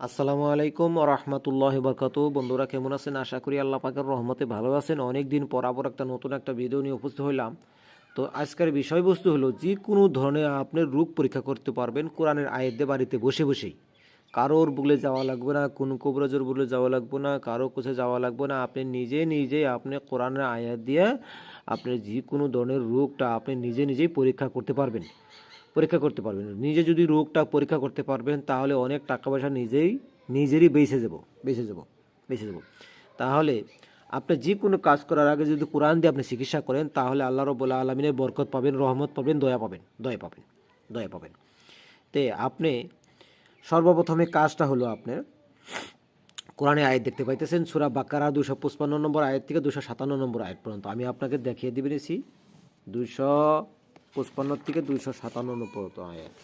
আসসালামু আলাইকুম রহমতুল্লাহ বরকত বন্ধুরা, কেমন আছেন? আশা করি আল্লাহ পাকের রহমতে ভালো আছেন। অনেক দিন পর আবার একটা নতুন একটা ভিডিও নিয়ে উপস্থিত হইলাম। তো আজকের বিষয়বস্তু হলো যে কোনো ধরনের আপনি রোগ পরীক্ষা করতে পারবেন কোরআনের আয়ের দিয়ে বাড়িতে বসে বসেই। কারোর বলে যাওয়া লাগবে না, কোন কবরাজের বলে যাওয়া লাগবে না, কারও কোথায় যাওয়া লাগবে না। আপনি নিজে নিজে আপনি কোরআনের আয়াত দিয়ে আপনি যে কোনো ধরনের রোগটা আপনি নিজে নিজেই পরীক্ষা করতে পারবেন। পরীক্ষা করতে পারবেন নিজে যদি রোগটা পরীক্ষা করতে পারবেন, তাহলে অনেক টাকা পয়সা নিজেই, নিজেরই বেঁচে যাব বেঁচে যাব বেঁচে যাব। তাহলে আপনি যে কোনো কাজ করার আগে যদি কোরআন দিয়ে আপনি চিকিৎসা করেন, তাহলে আল্লাহ রবুল্লা আলমিনের বরকত পাবেন, রহমত পাবেন, দয়া পাবেন দয়া পাবেন দয়া পাবেন। তে আপনি সর্বপ্রথমে কাজটা হলো আপনার কোরআনে আয়াত দেখতে পাইতেছেন, সুরা বাকারা দুশো পঁচপান্ন নম্বর আয়াত থেকে দুশো সাতান্ন নম্বর আয়াত পর্যন্ত। আমি আপনাকে দেখিয়ে দিবেছি দুশো পঁচপান্ন থেকে দুইশো সাতান্ন পর্যন্ত আয়াত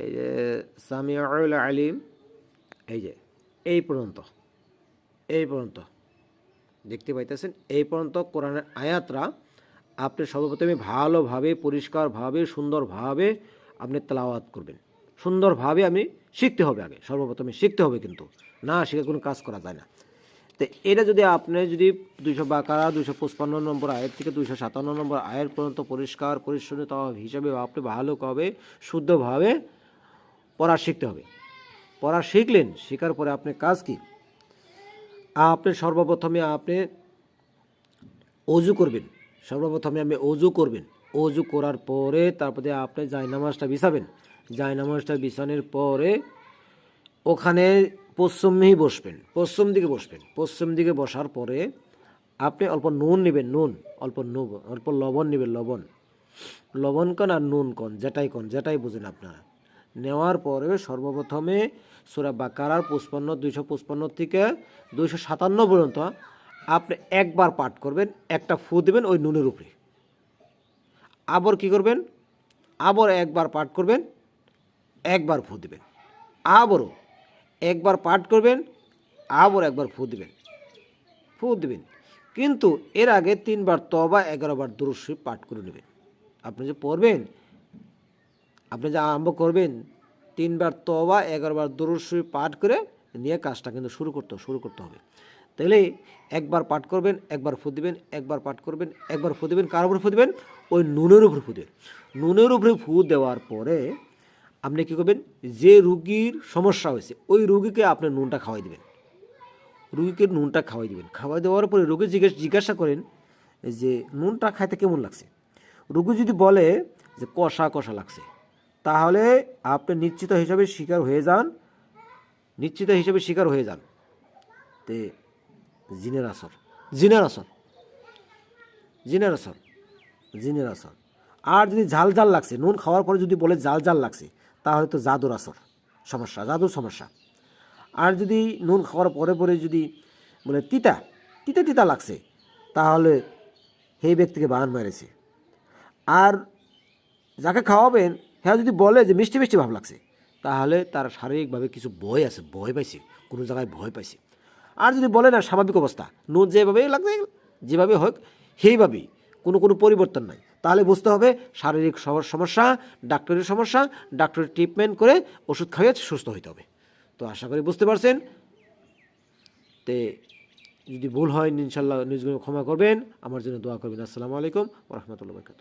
এই যে সামিউল আলিম, এই যে, এই পর্যন্ত এই পর্যন্ত। দেখতে পাইতেছেন, এই পর্যন্ত কোরআনের আয়াতরা আপনি সর্বপ্রথমে ভালোভাবে, পরিষ্কারভাবে, সুন্দরভাবে আপনি তেলাওয়াত করবেন। সুন্দরভাবে আমি শিখতে হবে আগে, সর্বপ্রথমে শিখতে হবে কিন্তু। না শিখে কোনো কাজ করা যায় না। তো এটা যদি আপনি যদি দুইশো বাকারা, দুইশো পঁচপান্ন নম্বর আয়ের থেকে দুইশো সাতান্ন নম্বর আয়ের পর্যন্ত পরিষ্কার পরিচ্ছন্নতা হিসাবে আপনি ভালোভাবে শুদ্ধভাবে পড়া শিখতে হবে। পড়া শিখলেন, শেখার পরে আপনি কাজ কি? আপনি সর্বপ্রথমে আপনি অজু করবেন। সর্বপ্রথমে আপনি অজু করবেন। অজু করার পরে তারপরে আপনি জায় নামাজটা বিছাবেন। জায় নামাজটা বিছানোর পরে ওখানে পশ্চিমেই বসবেন, পশ্চিম দিকে বসবেন। পশ্চিম দিকে বসার পরে আপনি অল্প নুন নেবেন, নুন, অল্প নুন, অল্প লবণ নেবেন, লবণ। লবণ কন আর নুন কন, যেটাই কন, যেটাই বুঝেন আপনারা। নেওয়ার পরে সর্বপ্রথমে সুরা বাকারার পুষ্পান্ন দুইশো পুষ্পান্ন থেকে দুইশো সাতান্ন পর্যন্ত আপনি একবার পাঠ করবেন, একটা ফু দেবেন ওই নুনের উপরে। আবার কি করবেন? আবার একবার পাঠ করবেন, একবার ফু দেবেন। আবারও একবার পাঠ করবেন, আবার একবার ফু দিবেন। ফু দিবেন। কিন্তু এর আগে তিনবার তবা এগারোবার দুরুশ্বই পাঠ করে নেবেন। আপনি যে পড়বেন, আপনি যে আরম্ভ করবেন, তিনবার তবা এগারোবার দুরুশ্বই পাঠ করে নিয়ে কাজটা কিন্তু শুরু করতে শুরু করতে হবে। তাহলে একবার পাঠ করবেন, একবার ফু দিবেন, একবার পাঠ করবেন, একবার ফু দিবেন, কার উপরে ফু দিবেন? ওই নুনের উপরে ফু দিবেন। নুনের উপরে ফু দেওয়ার পরে আপনি কী করবেন? যে রুগীর সমস্যা হয়েছে, ওই রুগীকে আপনি নুনটা খাওয়াই দেবেন। রুগীকে নুনটা খাওয়াই দেবেন। খাওয়াই দেওয়ার পরে রুগী জিজ্ঞেস জিজ্ঞাসা করেন যে, নুনটা খাইতে কেমন লাগছে? রুগী যদি বলে যে, কষা কষা লাগছে। তাহলে আপনি নিশ্চিত হিসাবে শিকার হয়ে যান। নিশ্চিত হিসাবে শিকার হয়ে যান। তে, জিনের আসর। জিনের আসর। জিনের আসর। জিনের আসর। আর যদি ঝাল ঝাল লাগছে, নুন খাওয়ার পরে যদি বলে জাল জাল লাগছে তাহলে তো জাদুর আসর। সমস্যা, জাদুর সমস্যা। আর যদি নুন খাওয়ার পরে পরে যদি বলে, তিতা তিতা তিতা লাগছে, তাহলে সেই ব্যক্তিকে বান মেরেছে আর যাকে খাওয়াবেন হ্যাঁ যদি বলে যে মিষ্টি মিষ্টি ভাব লাগছে, তাহলে তার শারীরিকভাবে কিছু ভয় আছে, ভয় পাইছে, কোনো জায়গায় ভয় পাইছে। আর যদি বলে না, স্বাভাবিক অবস্থা, নুন যেভাবে লাগছে যেভাবে হোক, সেইভাবেই, কোনো কোনো পরিবর্তন নাই। তাহলে বুঝতে হবে শারীরিক সম- সমস্যা, ডাক্তারের সমস্যা, ডাক্তারের ট্রিটমেন্ট করে ওষুধ খাইয়ে সুস্থ হইতে হবে। তো আশা করি বুঝতে পারছেন? তে যদি ভুল হয় ইনশাল্লাহ নিজগুলো ক্ষমা করবেন। আমার জন্য দোয়া করবেন। আসসালামু আলাইকুম রহমতুল্লাহ বরকাত